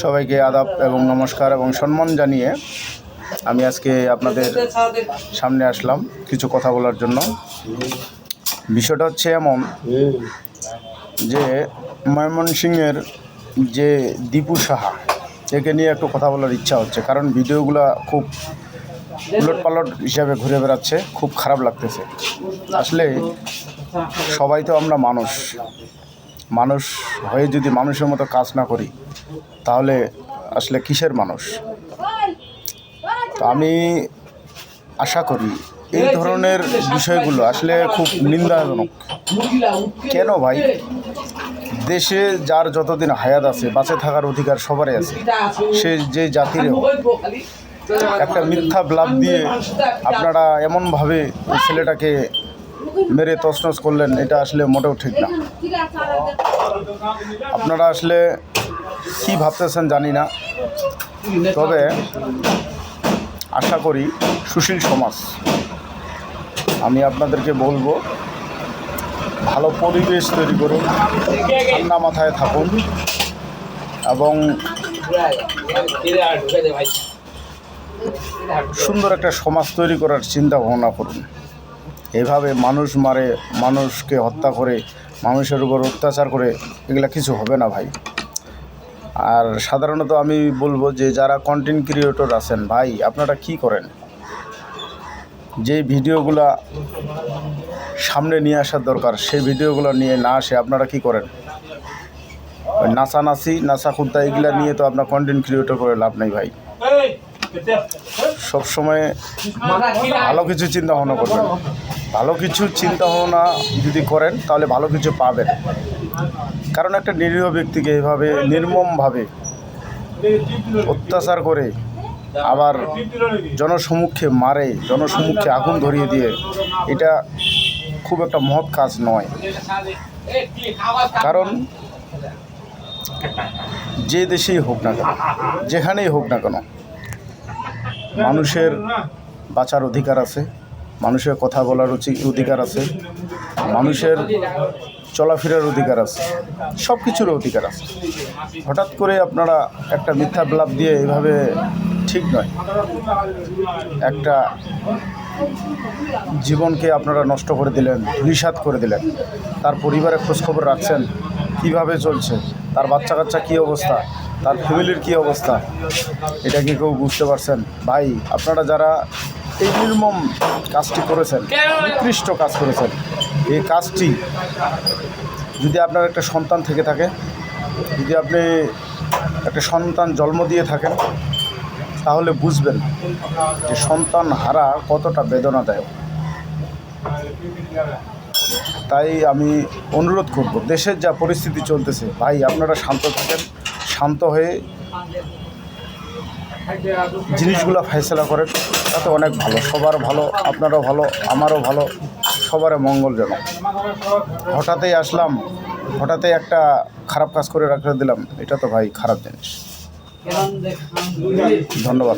সবাইকে আদাব এবং নমস্কার এবং সম্মান জানিয়ে আমি আজকে আপনাদের সামনে আসলাম কিছু কথা বলার জন্য। বিষয়টা হচ্ছে এমন যে ময়মনসিংহের যে দীপু সাহা, একে নিয়ে একটু কথা বলার ইচ্ছা হচ্ছে, কারণ ভিডিওগুলো খুব উলট পালট হিসাবে ঘুরে বেড়াচ্ছে, খুব খারাপ লাগতেছে। আসলে সবাই তো আমরা মানুষ মানুষ হয়ে যদি মানুষের মতো কাজ না করি, তাহলে আসলে কিসের মানুষ? তো আমি আশা করি এই ধরনের বিষয়গুলো আসলে খুব নিন্দাজনক। কেন ভাই? দেশে যার যতদিন হায়াত আছে, বাঁচে থাকার অধিকার সবারই আছে। সে যে জাতির একটা মিথ্যা ব্লাভ দিয়ে আপনারা এমনভাবে ছেলেটাকে মেরে তছনছ করলেন, এটা আসলে মোটেও ঠিক না। আপনারা আসলে কী ভাবতেছেন জানি না, তবে আশা করি সুশীল সমাজ, আমি আপনাদেরকে বলব, ভালো পরিবেশ তৈরি করুন, ঠান্ডা মাথায় থাকুন, এবং সুন্দর একটা সমাজ তৈরি করার চিন্তা ভাবনা করুন। এভাবে মানুষ মারে মানুষকে হত্যা করে মানুষের উপর অত্যাচার করে এগুলো কিছু হবে না ভাই। আর সাধারণত আমি বলব যে যারা কন্টেন্ট ক্রিয়েটর আছেন ভাই আপনারা কি করেন? যে ভিডিওগুলা সামনে নিয়ে আসার দরকার সেই ভিডিওগুলো নিয়ে না আসে আপনারা কি করেন? নাচানাচি নাচা খুদ্া এগুলো নিয়ে তো আপনার কন্টেন্ট ক্রিয়েটর করে লাভ নেই ভাই। সবসময় ভালো কিছু চিন্তা ভাবনা করবেন। ভালো কিছু চিন্তা ভাবনা যদি করেন, তাহলে ভালো কিছু পাবেন। কারণ একটা নিরীহ ব্যক্তিকে এভাবে নির্মমভাবে অত্যাচার করে আবার জনসমুখে মারে জনসমুখে আগুন ধরিয়ে দিয়ে, এটা খুব একটা মহৎ কাজ নয়। কারণ যে দেশেই হোক না কেন, যেখানেই হোক না কেন, মানুষের বাঁচার অধিকার আছে। মানুষের কথা বলার উচি- অধিকার আছে। মানুষের চলাফেরার অধিকার আছে। সব কিছুর অধিকার আছে। হঠাৎ করে আপনারা একটা মিথ্যা ব্লাভ দিয়ে এভাবে ঠিক নয়। একটা জীবনকে আপনারা নষ্ট করে দিলেন ধূলিসাৎ করে দিলেন। তার পরিবারের খোঁজখবর রাখছেন, কীভাবে চলছে, তার বাচ্চা কাচ্চা কী অবস্থা তার ফ্যামিলির কী অবস্থা? এটা কি কেউ বুঝতে পারছেন? ভাই, আপনারা যারা এই নির্মম কাজটি করেছেন, নিকৃষ্ট কাজ করেছেন, এই কাজটি যদি আপনার একটা সন্তান থেকে থাকে, যদি আপনি একটা সন্তান জন্ম দিয়ে থাকেন, তাহলে বুঝবেন যে সন্তান হারা কতটা বেদনাদায়ক। তাই আমি অনুরোধ করব, দেশের যা পরিস্থিতি চলতেছে, ভাই, আপনারা শান্ত থাকেন। শান্ত হয়ে জিনিসগুলো ফেসলা করেন তাতে অনেক ভালো, সবার ভালো, আপনারও ভালো, আমারও ভালো, সবার মঙ্গলজনক হঠাৎই আসলাম, হঠাৎই একটা খারাপ কাজ করে রাখতে দিলাম, এটা তো ভাই খারাপ জিনিস। ধন্যবাদ।